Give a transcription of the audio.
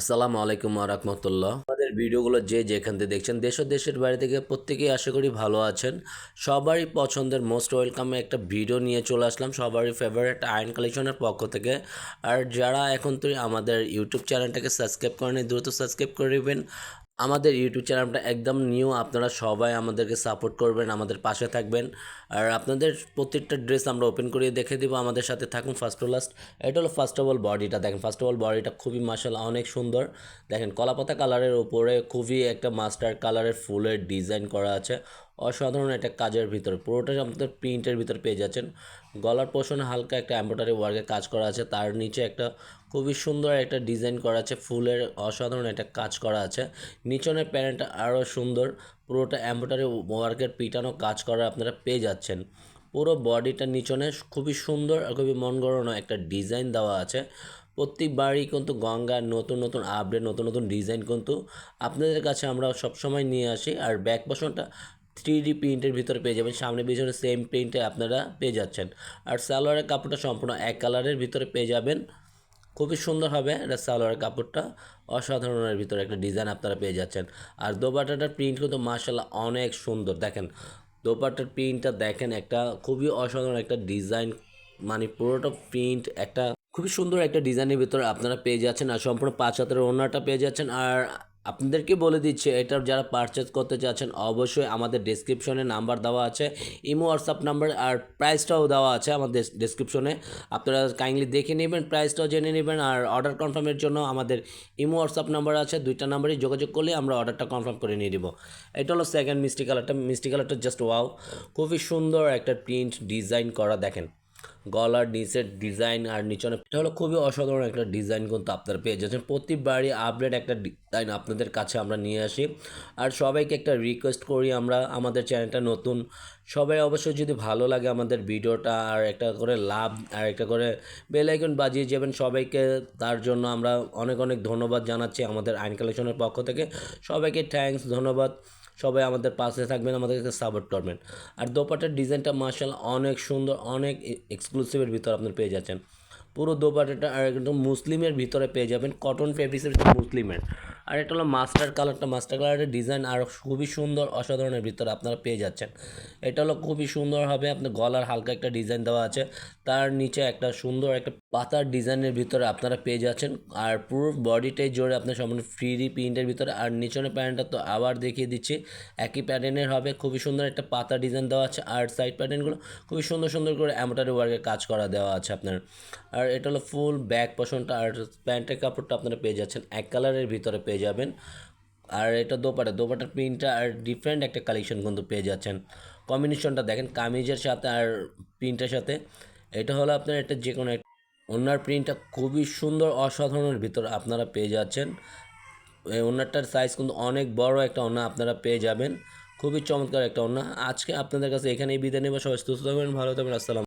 আসসালামু আলাইকুম রহমতুল্লাহ। আমাদের ভিডিওগুলো যে যেখান থেকে দেখছেন, দেশ ও দেশের বাইরে থেকে প্রত্যেকেই আশা করি ভালো আছেন। সবারই পছন্দের মোস্ট ওয়েলকাম একটা ভিডিও নিয়ে চলে আসলাম, সবারই ফেভারিট আয়ন কালেকশনের পক্ষ থেকে। আর যারা এখন তুই আমাদের ইউটিউব চ্যানেলটাকে সাবস্ক্রাইব করেনি দ্রুত সাবস্ক্রাইব করে নেবেন। আমাদের ইউটিউব চ্যানেলটা একদম নিউ আপনারা সবাই আমাদেরকে সাপোর্ট করবেন, আমাদের পাশে থাকবেন। আর আপনাদের প্রত্যেকটা ড্রেস আমরা ওপেন করিয়ে দেখে দিব, আমাদের সাথে থাকুন ফার্স্ট টু লাস্ট এটা হলো ফার্স্ট অফ অল বডিটা দেখেন ফার্স্ট অফ অল বডিটা খুবই মার্শাল অনেক সুন্দর। দেখেন, কলাপাতা কালারের উপরে খুবই একটা মাস্টার কালারের ফুলের ডিজাইন করা আছে। অসাধারণ একটা কাজের ভিতরে। পুরোটা আপনাদের প্রিন্টের ভিতর পেয়ে যাচ্ছেন। গলার পোষণে হালকা একটা এম্ব্রয়ডারি ওয়ার্কের কাজ করা আছে। তার নিচে একটা খুবই সুন্দর একটা ডিজাইন করা আছে। ফুলের অসাধারণ একটা কাজ করা আছে। নিচনের প্যান্টটা আরও সুন্দর। পুরোটা এম্ব্রয়ডারি ওয়ার্কের পিটানো কাজ করা আপনারা পেয়ে যাচ্ছেন। পুরো বডিটা নিচনে খুবই সুন্দর আর খুবই মন গড়ানো একটা ডিজাইন দেওয়া আছে। প্রত্যেকবারই কিন্তু গঙ্গার নতুন নতুন আপডেট নতুন নতুন ডিজাইন কিন্তু আপনাদের কাছে আমরা সবসময় নিয়ে আসি। আর ব্যাক পোষণটা থ্রি ডি প্রিন্টের ভিতরে পেয়ে যাবেন। সামনে পিছনে সেম প্রিন্টে আপনারা পেয়ে যাচ্ছেন। আর সালোয়ারের কাপড়টা সম্পূর্ণ এক কালারের ভিতরে পেয়ে যাবেন। খুবই সুন্দর হবে এটা সালোয়ারের কাপড়টা। অসাধারণের ভিতরে একটা ডিজাইন আপনারা পেয়ে যাচ্ছেন। আর দোপাটাটার প্রিন্ট কিন্তু মার্শাল্লাহ অনেক সুন্দর। দেখেন দোপাটার প্রিন্টটা দেখেন একটা খুবই অসাধারণ একটা ডিজাইন মানে পুরোটা প্রিন্ট একটা খুবই সুন্দর একটা ডিজাইনের ভিতরে আপনারা পেয়ে যাচ্ছেন। আর সম্পূর্ণ পাঁচ হাতের ওনারটা পেয়ে যাচ্ছেন। আর আপনাদেরকে বলে দিচ্ছে এটার যারা পারচেজ করতে চাচ্ছেন, অবশ্যই আমাদের ডেসক্রিপশনে নাম্বার দেওয়া আছে, ইমো হোয়াটসঅ্যাপ নাম্বার আর প্রাইসটাও দেওয়া আছে আমাদের ডেসক্রিপশনে আপনারা কাইন্ডলি দেখে নেবেন প্রাইসটাও জেনে নেবেন আর অর্ডার কনফার্মের জন্য আমাদের ইমো হোয়াটসঅ্যাপ নাম্বার আছে, দুইটা নাম্বারই যোগাযোগ করলে আমরা অর্ডারটা কনফার্ম করে নিয়ে দিব এটা হলো সেকেন্ড মিষ্টি কালারটা মিষ্টি কালারটা জাস্ট ওয়াও খুবই সুন্দর একটা প্রিন্ট ডিজাইন করা দেখেন। গলার নিচের ডিজাইন আর নিচনে এটা হলো খুবই অসাধারণ একটা ডিজাইন কিন্তু আপনারা পেয়ে যাচ্ছেন। প্রতিবারই আপডেট একটা ডিজাইন আপনাদের কাছে আমরা নিয়ে আসি। আর সবাইকে একটা রিকোয়েস্ট করি আমরা, আমাদের চ্যানেলটা নতুন। সবাই অবশ্যই যদি ভালো লাগে আমাদের ভিডিওটা আর একটা করে লাভ আর একটা করে বেল আইকন বাজিয়ে যাবেন, সবাইকে তার জন্য আমরা অনেক অনেক ধন্যবাদ জানাচ্ছি আমাদের আইন কালেকশনের পক্ষ থেকে। সবাইকে থ্যাঙ্কস ধন্যবাদ। সবাই আমাদের পাশে থাকবেন আমাদেরকে সাপোর্ট করবেন। আর দোপাটার ডিজাইনটা মার্শাল অনেক সুন্দর, অনেক এক্সক্লুসিভের ভিতর আপনার পেয়ে যাচ্ছেন। পুরো দোপাটাটা একদম মুসলিমের ভিতরে পেয়ে যাবেন কটন ফেব্রিক্সের মুসলিমের। আর এটা হলো মাস্টার কালারটা মাস্টার কালারের ডিজাইন আর খুবই সুন্দর, অসাধারণের ভিতরে আপনারা পেয়ে যাচ্ছেন। এটা হলো খুবই সুন্দর হবে, আপনার গলার হালকা একটা ডিজাইন দেওয়া আছে। তার নিচে একটা সুন্দর একটা পাতার ডিজাইনের ভিতরে আপনারা পেয়ে যাচ্ছেন। আর পুরো বডিটাই জোরে আপনার সম্পূর্ণ ফ্রি প্রিন্টের ভিতরে। আর নিচনের প্যান্টটা তো আবার দেখিয়ে দিচ্ছি, একই প্যাটার্নের হবে, খুবই সুন্দর একটা পাতা ডিজাইন দেওয়া আছে। আর সাইড প্যাটার্নগুলো খুবই সুন্দর সুন্দর করে অ্যামোটারি ওয়ার্কের কাজ করা দেওয়া আছে আপনার। আর এটা হলো ফুল ব্যাক পশনটা আর প্যান্টের কাপড়টা আপনারা পেয়ে যাচ্ছেন। এক কালারের ভিতরে পেয়ে যাবেন। আর এটা দোপাটা দোপাটার প্রিন্টটা আর ডিফারেন্ট একটা কালেকশন কিন্তু পেয়ে যাচ্ছেন। কম্বিনেশনটা দেখেন, কামিজের সাথে আর প্রিন্টের সাথে। এটা হলো আপনার এটা যে কোনো এক- ওনার প্রিন্টটা খুবই সুন্দর, অসাধারণের ভিতর আপনারা পেয়ে যাচ্ছেন। এই ওনারটার সাইজ কিন্তু অনেক বড় একটা ওনা আপনারা পেয়ে যাবেন। খুবই চমৎকার একটা ওনা। আজকে আপনাদের কাছে এখানেই বিদায় নেব। সবাই সুস্থ থাকবেন, ভালো থাকবেন। আসসালাম।